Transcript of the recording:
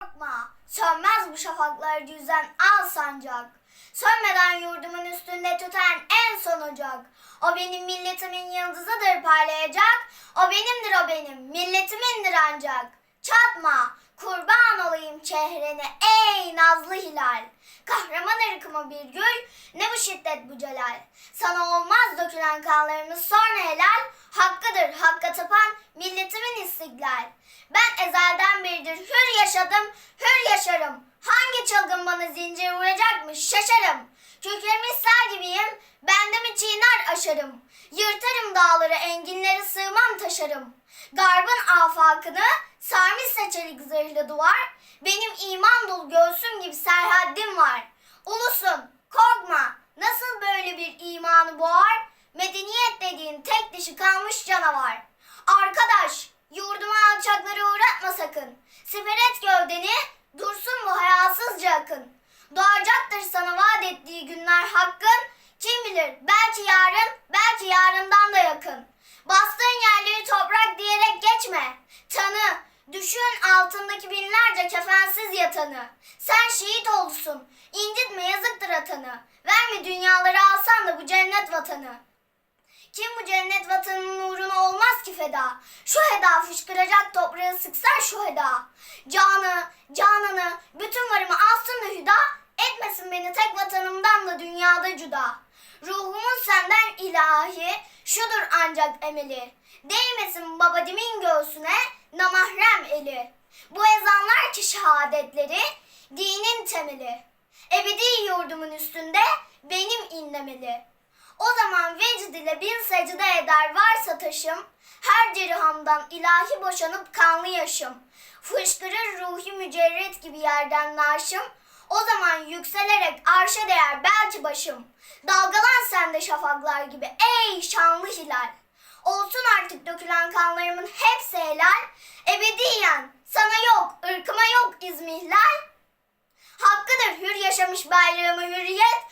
Korkma, sönmez bu şafaklar düzen al sancak. Sönmeden yurdumun üstünde tüten en son ocak. O benim milletimin yıldızıdır parlayacak. O benimdir o benim, milletimindir ancak. Çatma, kurban olayım çehrene ey nazlı hilal. Kahraman ırkıma bir gül, ne bu şiddet bu celal. Sana olmaz dökülen kanlarımız sonra helal. Hakkıdır hakka tapan milletimin istiklal. Ben ezelden beridir hür yaşadım, hür yaşarım. Hangi çılgın bana zincir vuracakmış şaşarım. Köklerimi sel gibiyim, bendimi çiğner aşarım. Yırtarım dağları, enginleri sığmam taşarım. Garbın afakını sarmışsa çelik zırhlı duvar. Benim iman dolu göğsüm gibi serhaddim var. Ulusun, korkma, nasıl böyle bir imanı boğar? Medeniyet dediğin tek dişi kalmış canavar. Arkadaş, yurduma alçakları uğratma sakın. Siper et gövdeni, dursun bu hayasızca akın. Doğacaktır sana vaat ettiği günler hakkın. Kim bilir belki yarın, belki yarından da yakın. Bastığın yerleri toprak diyerek geçme. Tanı, düşün altındaki binlerce kefensiz yatanı. Sen şehit olsun, incitme yazıktır atanı. Verme dünyaları alsan da bu cennet vatanı. Kim bu cennet vatanının uğruna olmaz ki feda? Şu heda fışkıracak toprağı sıksan şu heda. Canı, canını, bütün varımı alsın da hüda, etmesin beni tek vatanımdan da dünyada cüda. Ruhumun senden ilahi, şudur ancak emeli. Değmesin babadimin göğsüne, namahrem eli. Bu ezanlar ki şehadetleri, dinin temeli. Ebedi yurdumun üstünde benim inlemeli. O zaman vecd ile bin secde eder varsa taşım, her cerihamdan ilahi boşanıp kanlı yaşım. Fışkırır ruhi mücerret gibi yerden naşım, o zaman yükselerek arşa değer belki başım. Dalgalan sen de şafaklar gibi ey şanlı hilal. Olsun artık dökülen kanlarımın hepsi helal, ebediyen sana yok, ırkıma yok izmihlal. Hakkıdır hür yaşamış bayrağıma hürriyet,